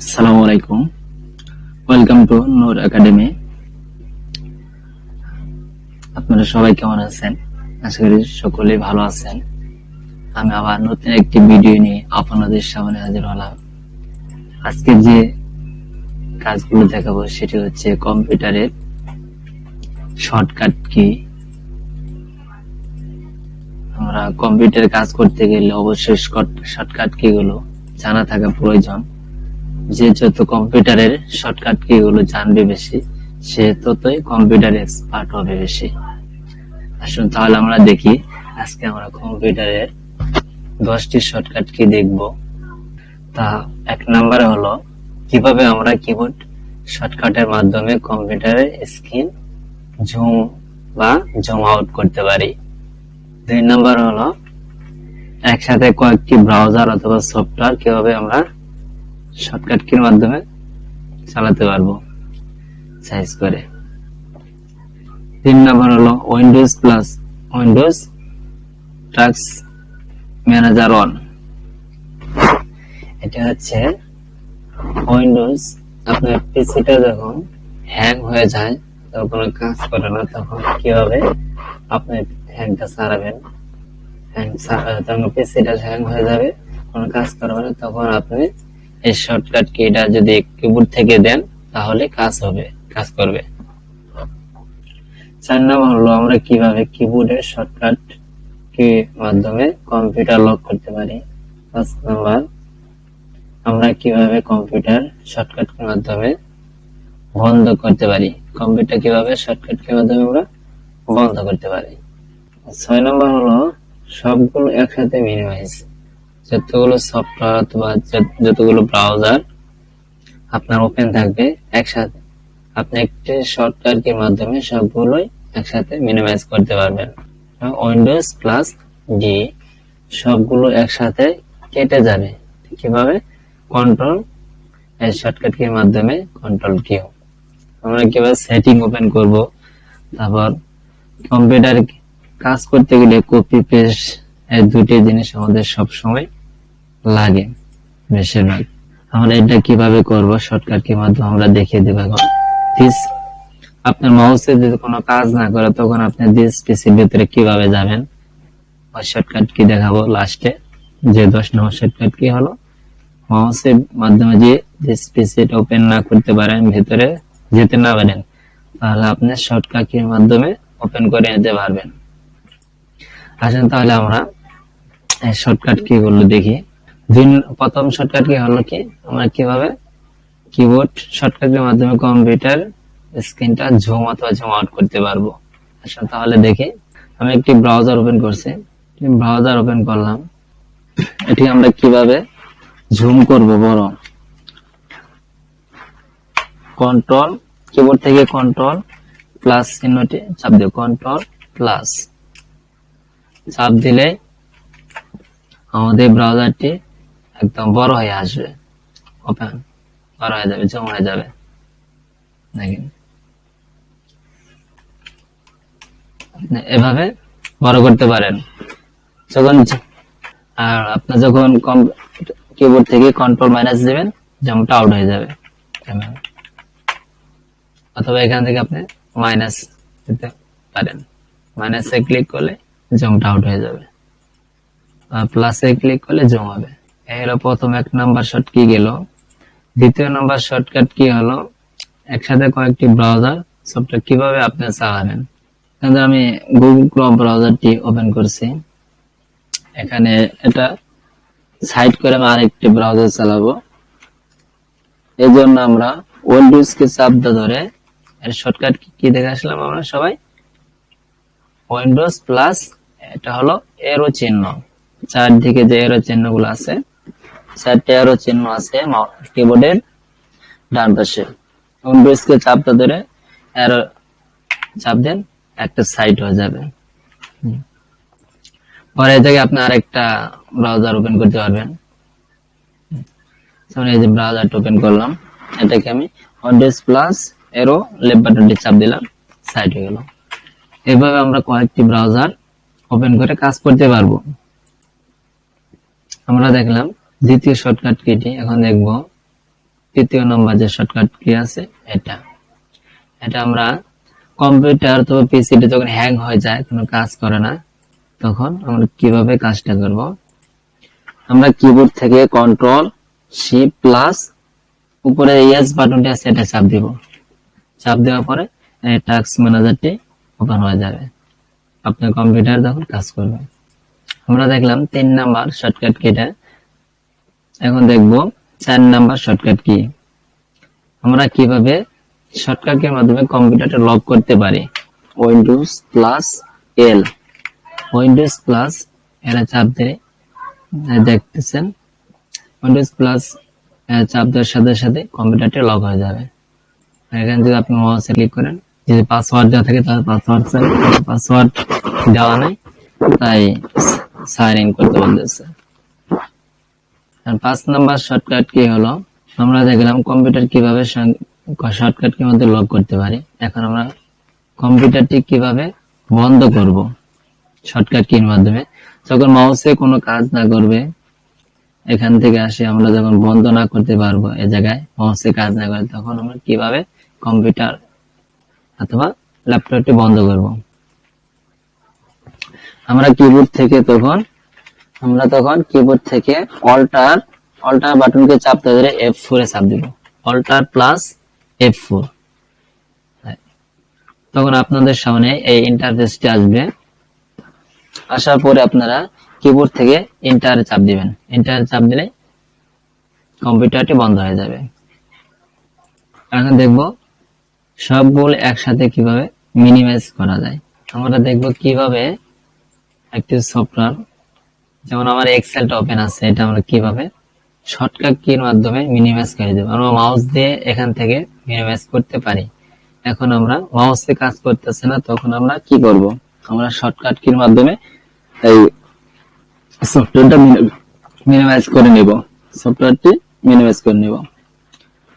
আসসালামু আলাইকুম welcome to Noor academy আপনারা সবাই কেমন আছেন? আশা করি সকলেই ভালো আছেন। আমি আবার নতুন একটি ভিডিও নিয়ে আপনাদের সামনে হাজির হলাম। আজকে যে কাজগুলো দেখাবো সেটি হচ্ছে কম্পিউটারের শর্টকাট কি। আমরা কম্পিউটারে কাজ করতে গেলে অবশ্যই শর্টকাট কি গুলো জানা থাকা প্রয়োজন। যে যত কম্পিউটারের শর্টকাট কি গুলো জানবে বেশি সে ততই কম্পিউটার এক্সপার্ট হবে বেশি। আসুন তাহলে আমরা দেখি, আজকে আমরা কম্পিউটারের দশটি শর্টকাট কি দেখব। তা এক নম্বরে হলো, কীভাবে আমরা কিবোর্ড শর্টকাটের মাধ্যমে কম্পিউটারের স্ক্রিন জুম বা জুম আউট করতে পারি? দুই নম্বর হলো, একসাথে কয়েকটি ব্রাউজার অথবা সফটওয়্যার কীভাবে আমরা শর্টকাট কির মাধ্যমে চালাতে পারব সাইজ করে। তিন নম্বর হলো উইন্ডোজ প্লাস উইন্ডোজ টাক্স ম্যানেজার অন এটা হচ্ছে উইন্ডোজ আপনার পিসিটা যখন হ্যাং হয়ে যায়, তখন কাজ করে না, তখন কীভাবে আপনি হ্যাংটা সারাবেন? হ্যাং তখন পিসিটা হ্যাং হয়ে যাবে, কোনো কাজ করবে না, তখন আপনি এই শর্টকাট কিটা যদি কিবোর্ড থেকে দেন, তাহলে কাজ হবে, কাজ করবে। চার নম্বর হলো আমরা কীভাবে কিবোর্ডের শর্টকাট কি মাধ্যমে কম্পিউটার লক করতে পারি? পাঁচ নম্বর, আমরা কীভাবে কম্পিউটার শর্টকাট মাধ্যমে বন্ধ করতে পারি? কম্পিউটার কীভাবে শর্টকাট মাধ্যমে আমরা বন্ধ করতে পারি? ছয় নম্বর হলো সবগুলো একসাথে মিনিমাইজ যতগুলো সফটওয়্যার অথবা যতগুলো ব্রাউজার আপনার ওপেন থাকবে একসাথে। আপনি একটি শর্টকাট এর মাধ্যমে সবগুলোই একসাথে মিনিমাইজ করতে পারবেন। উইন্ডোজ প্লাস ডি সবগুলো একসাথে কেটে যাবে। কীভাবে? কন্ট্রোল এই শর্টকাট এর মাধ্যমে কন্ট্রোল কিউ আমরা কীভাবে সেটিং ওপেন করব? তারপর কম্পিউটার কাজ করতে গেলে কপি পেস্ট এই দুটি জিনিস আমাদের সব সময় লাগে বেশিরভাগ। আমরা এটা কীভাবে করব? শর্টকাট কি মাধ্যমে আমরা দেখিয়ে দেব এখন। দিস আপনার মাউসে যদি কোনো কাজ না করে, তখন আপনি দিস পিসির ভিতরে কীভাবে যাবেন? ওই শর্টকাট কি দেখাবো লাস্টে যে দশ নম্বর শর্টকাট কি হলো। মাউসের মাধ্যমে যে দিস পিসিটা ওপেন না করতে পারেন, ভিতরে যেতে না পারেন, তাহলে আপনি শর্টকাট মাধ্যমে ওপেন করে নিতে পারবেন। আসেন তাহলে আমরা শর্টকাট কি গুলো দেখি। প্রথম শর্টকাট কি হলো কি? আমরা কীভাবে কিবোর্ড শর্টকাটের মাধ্যমে কম্পিউটার স্ক্রিনটা জুম অথবা জুম আউট করতে পারব? আসুন তাহলে দেখি। আমি একটি ব্রাউজার ওপেন করছি। ব্রাউজার ওপেন করলাম। এটি আমরা কীভাবে জুম করব বড় কন্ট্রোল কিবোর্ড থেকে কন্ট্রোল প্লাস চিহ্নটি চাপ দিও। কন্ট্রোল প্লাস চাপ দিলে আমাদের ব্রাউজারটি একদম বড় হয়ে আসবে। ওপেন বড় হয়ে যাবে, জম হয়ে যাবে। দেখেন এভাবে বড় করতে পারেন। যখন আর আপনি যখন কিবোর্ড থেকে কন্ট্রোল মাইনাস দিবেন, জমটা আউট হয়ে যাবে। অথবা এখান থেকে আপনি মাইনাস দিতে পারেন। মাইনাসে ক্লিক করলে জমটা আউট হয়ে যাবে। প্লাসে ক্লিক করলে জম হবে। হলো প্রথম এক নাম্বার শর্ট কি গেল? দ্বিতীয় নাম্বার শর্টকাট কি হলো? একসাথে কয়েকটি ব্রাউজার সফটওয়্যার কীভাবে আপনি চালাবেন? এখানে আমি গুগল ক্রোম ব্রাউজারটি ওপেন করছি। এখানে এটা সাইড করে আমি আরেকটি ব্রাউজার চালাবো। এই জন্য আমরা উইন্ডোজ কে চাপ দিয়ে ধরে এর শর্টকাট কি দেখে আসলাম আমরা সবাই? উইন্ডোজ প্লাস এটা হলো এরো চিহ্ন। চারদিকে যে এরো চিহ্নগুলো আছে চারটে এরো চিহ্ন আছে কিবোর্ডের ডান পাশে। উইন্ডোজ কে চাপটা ধরে এরো চাপ দেন, একটা সাইট হয়ে যাবে। পরে আপনি আরেকটা ব্রাউজার ওপেন করতে পারবেন। এই যে ব্রাউজারটা ওপেন করলাম, এটাকে আমি উইন্ডোজ প্লাস এরো লেফট বাটনটি চাপ দিলাম সাইট হয়ে গেল। এভাবে আমরা কয়েকটি ব্রাউজার ওপেন করে কাজ করতে পারব। আমরা দেখলাম দ্বিতীয় শর্টকাট কিটি এখন দেখব তৃতীয় নম্বর যে শর্টকাট কি আছে, এটা। এটা আমরা কম্পিউটার অথবা পিসিতে যখন হ্যাং হয়ে যায়, কোনো কাজ করে না, তখন আমরা কীভাবে কাজটা করব? আমরা কিবোর্ড থেকে কন্ট্রোল সি প্লাস উপরে ইয়েস বাটনটি আছে, এটা চাপ দিব। চাপ দেওয়ার পরে টাস্ক ম্যানেজারটি ওপেন হয়ে যাবে। আপনার কম্পিউটার তখন কাজ করবে আমরা দেখলাম তিন নাম্বার শর্টকাট কিটা এখন দেখব চার নাম্বার শর্টকাট কি। আমরা কীভাবে শর্টকাট কির মাধ্যমে কম্পিউটারটা লক করতে পারি? Windows plus L Windows plus এরা চাপ দিয়ে দেখতেছেন। উইন্ডোজ প্লাস চাপ দেওয়ার সাথে সাথে কম্পিউটারটি লক হয়ে যাবে। এখানে যদি আপনি মাউসে ক্লিক করেন যদি পাসওয়ার্ড দেওয়া থাকে তাহলে পাসওয়ার্ড পাসওয়ার্ড দেওয়া নাই তাই সাইন ইন করতে বলতেছে আর পাঁচ নাম্বার শর্টকাট কি হলো? আমরা দেখলাম কম্পিউটার কীভাবে শর্টকাট কি মধ্যে লক করতে পারি। এখন আমরা কম্পিউটারটি কীভাবে বন্ধ করব? শর্টকাট কির মাধ্যমে। যখন মাউসে কোনো কাজ না করবে, এখান থেকে আসে আমরা যখন বন্ধ না করতে পারব এ জায়গায় মাউসে কাজ না করে, তখন আমরা কীভাবে কম্পিউটার অথবা ল্যাপটপটি বন্ধ করব? আমরা কিবোর্ড থেকে তখন আমরা তখন কিবোর্ড থেকে অল্টার অল্টার বাটনকে চাপতে ধরে এফ ফোর এ চাপ দিব। অল্টার প্লাস এফ ফোর তখন আপনাদের সামনে এই ইন্টারফেসটি আসবে। আসার পরে আপনারা কিবোর্ড থেকে এন্টার চাপ দিবেন। এন্টার চাপ দিলে কম্পিউটারটি বন্ধ হয়ে যাবে। এখন দেখব সবগুলো একসাথে কীভাবে মিনিমাইজ করা যায়। আমরা দেখব কীভাবে একটি সফটওয়্যার যেমন আমার এক্সেলটা ওপেন আছে, এটা আমরা কীভাবে? শর্টকাট কির মাধ্যমে মিনিমাইজ করে দেবো। আমরা মাউস দিয়ে এখান থেকে মিনিমাইজ করতে পারি। এখন আমরা মাউস দিয়ে কাজ করতেছে না, তখন আমরা কি করব? আমরা শর্টকাট কির মাধ্যমে এই সফটওয়্যারটা মিনিমাইজ করে নেব। সফটওয়্যারটি মিনিমাইজ করে নেব।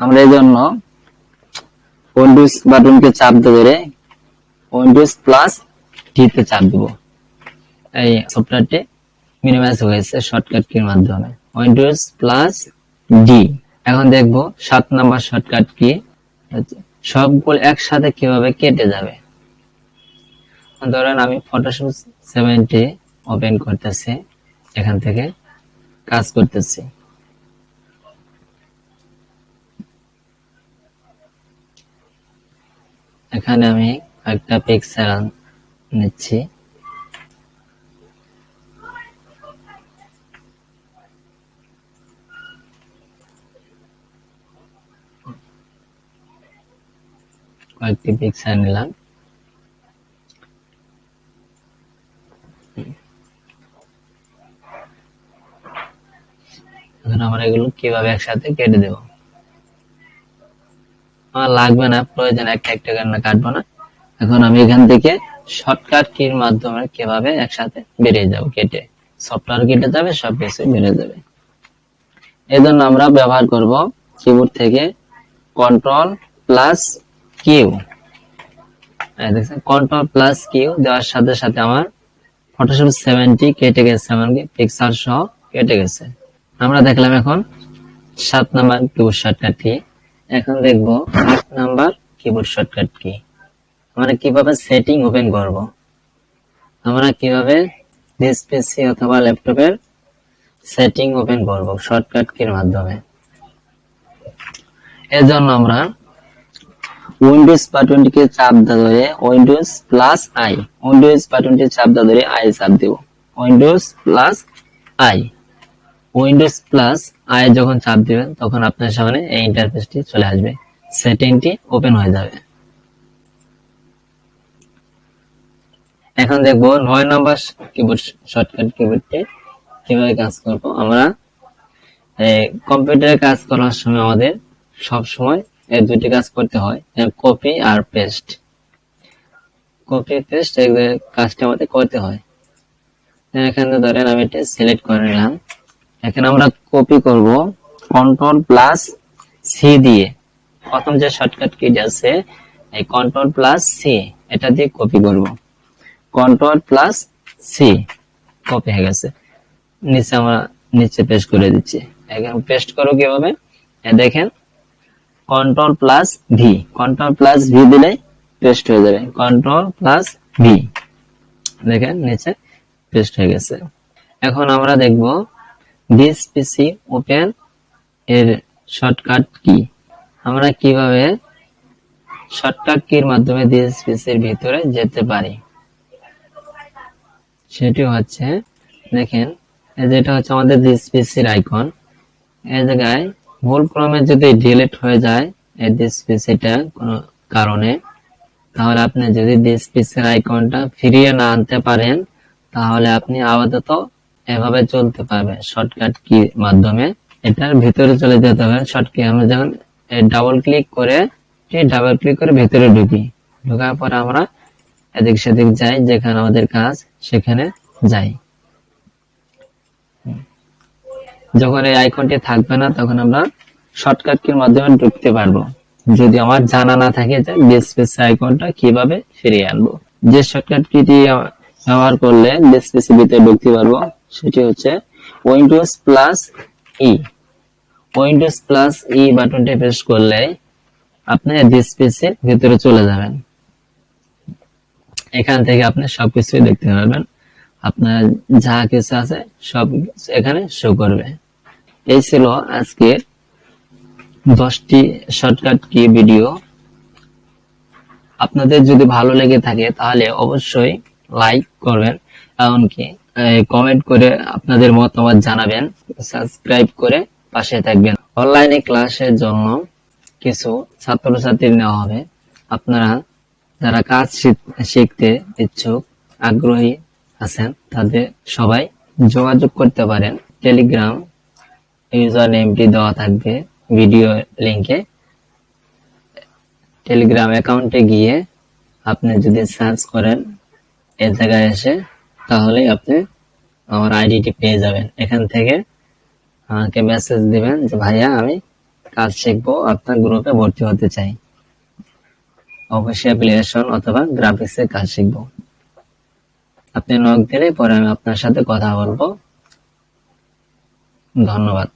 আমরা এই জন্য উইন্ডোজ বাটনকে চাপ ধরে উইন্ডোজ প্লাস টিতে চাপ দেব। এই সফটওয়্যারটি মিনিমাইজ হয়েছে শর্টকাট কির মাধ্যমে। উইন্ডোজ প্লাস ডি এখন দেখব সাত নাম্বার শর্টকাট কি? সবগুলো একসাথে কীভাবে কেটে যাবে? ধরেন আমি ফটোশপ সেভেন্টি ওপেন করতেছি, এখান থেকে কাজ করতেছি। এখানে আমি একটা পিক্সেল নিচ্ছি। কয়েকটি পিক্সেল নিলাম। এখন আমরা এগুলো কীভাবে একসাথে কেটে দেব? আমার লাগবে না, প্রয়োজন একটা একটা করে কাটবো না। এখন আমি এখান থেকে শর্টকাট কির মাধ্যমে কীভাবে একসাথে বেরিয়ে যাব? কেটে সফটওয়্যার কেটে যাবে সব কিছু বেরিয়ে যাবে। এই আমরা ব্যবহার করব কিবোর্ড থেকে কন্ট্রোল প্লাস কিউ। দেখছেন কন্ট্রোল প্লাস কিউ দেওয়ার সাথে সাথে আমার ফটোশপ সেভেন্টি কেটে গেছে এমনকি পিক্সার সহ কেটে গেছে। আমরা দেখলাম এখন সাত নাম্বার কিবোর্ড শর্টকাট কি। এখন দেখব আট নাম্বার কিবোর্ড শর্টকাট কি। আমরা কীভাবে সেটিং ওপেন করব? আমরা কীভাবে পিসি অথবা ল্যাপটপের সেটিং ওপেন করব শর্টকাট কির মাধ্যমে? এর জন্য আমরা উইন্ডোজ বাটনটিকে চাপ ধরে উইন্ডোজ প্লাস আই উইন্ডোজ বাটনটি চাপ ধরে আই চাপ দেব। Windows plus I Windows plus I যখন চাপ দিবেন, তখন আপনার সামনে এই ইন্টারফেসটি চলে আসবে। সেটিংটি ওপেন হয়ে যাবে। এখন দেখব নয় নম্বর কিবোর্ড শর্টকাট কিবোর্ডটি কীভাবে কাজ করব আমরা। কম্পিউটারে কাজ করার সময় আমাদের সব সময় এই দুটি কাজ করতে হয় কপি আর পেস্ট। কপি, পেস্ট, এই কাজটা আমাদের করতে হয়। এখানে ধরেন আমি সিলেক্ট করে নিলাম। এখানে আমরা কপি করব কন্ট্রোল প্লাস সি দিয়ে। প্রথম যে শর্টকাট কিট আছে, এই কন্ট্রোল প্লাস সি এটা দিয়ে কপি করব। কন্ট্রোল প্লাস সি কপি হয়ে গেছে। নিচে আমরা, নিচে পেস্ট করে দিচ্ছি। এখন পেস্ট করো কীভাবে? দেখেন control plus V control plus V দিলে পেস্ট হয়ে যাবে। কন্ট্রোল প্লাস ভি দেখেন, নিচে পেস্ট হয়ে গেছে। এখন আমরা দেখব দিস পিসি ওপেন এর শর্টকাট কি? আমরা কীভাবে শর্টকাট কির মাধ্যমে দিস পিসির ভিতরে যেতে পারি? সেটি হচ্ছে, দেখেন, এই যেটা হচ্ছে আমাদের দিস পিসির আইকন এই জায়গায় ভুল ক্রমে যদি ডিলিট হয়ে যায় এই দিস পিসিটা কোনো কারণে, তাহলে আপনি যদি দিস পিসির আইকনটা ফিরিয়ে না আনতে পারেন, তাহলে আপনি আপাতত এভাবে চলতে পারবেন। শর্টকাট কি মাধ্যমে এটার ভিতরে চলে যেতে হবে। শর্টকি আমরা যেমন ডাবল ক্লিক করে ডাবল ক্লিক করে ভিতরে ঢুকি। ঢোকার পর আমরা এদিক সেদিক যাই, যেখানে আমাদের কাজ, সেখানে যাই। যখন এই আইকনটি থাকবে না, তখন আমরা শর্টকাট কির মাধ্যমে ঢুকতে পারব। যদি আমার জানা না থাকে, যে ডিসপ্লেস আইকনটা কীভাবে ফিরিয়ে আনব। যে শর্টকাট কিটি ব্যবহার করলে ডিসপ্লেস ভিতরে ঢুকতে পারব, সেটি হচ্ছে Windows plus E Windows plus E বাটনটি প্রেস করলে আপনি ডিসপ্লেসের ভিতরে চলে যাবেন। এখান থেকে আপনি সবকিছুই দেখতে পারবেন। আপনার যা কিছু আছে সব এখানে শো করবে। এই ছিল আজকের দশটি শর্টকাট কি ভিডিও আপনাদের যদি ভালো লেগে থাকে তাহলে অবশ্যই লাইক করবেন, এমনকি কমেন্ট করে আপনাদের মতামত জানাবেন সাবস্ক্রাইব করে পাশে থাকবেন। অনলাইনে ক্লাসের জন্য কিছু ছাত্রছাত্রী নেওয়া হবে। আপনারা যারা কাজ শিখ- শিখতে ইচ্ছুক, আগ্রহী আছেন তাদের সবাই যোগাযোগ করতে পারেন। টেলিগ্রাম ইউজার নেমটি দেওয়া থাকবে ভিডিও লিংকে টেলিগ্রাম অ্যাকাউন্টে গিয়ে আপনি যদি সার্চ করেন এ জায়গায় এসে, তাহলেই আপনি আমার আইডিটি পেয়ে যাবেন। এখান থেকে আমাকে মেসেজ দিবেন যে, ভাইয়া, আমি কাজ শিখব, আপনার গ্রুপে ভর্তি হতে চাই। অফিসিয়াল অ্যাপ্লিকেশন অথবা গ্রাফিক্সের কাজ শিখব। আপনি নক দিলে পরে আমি আপনার সাথে কথা বলব। ধন্যবাদ।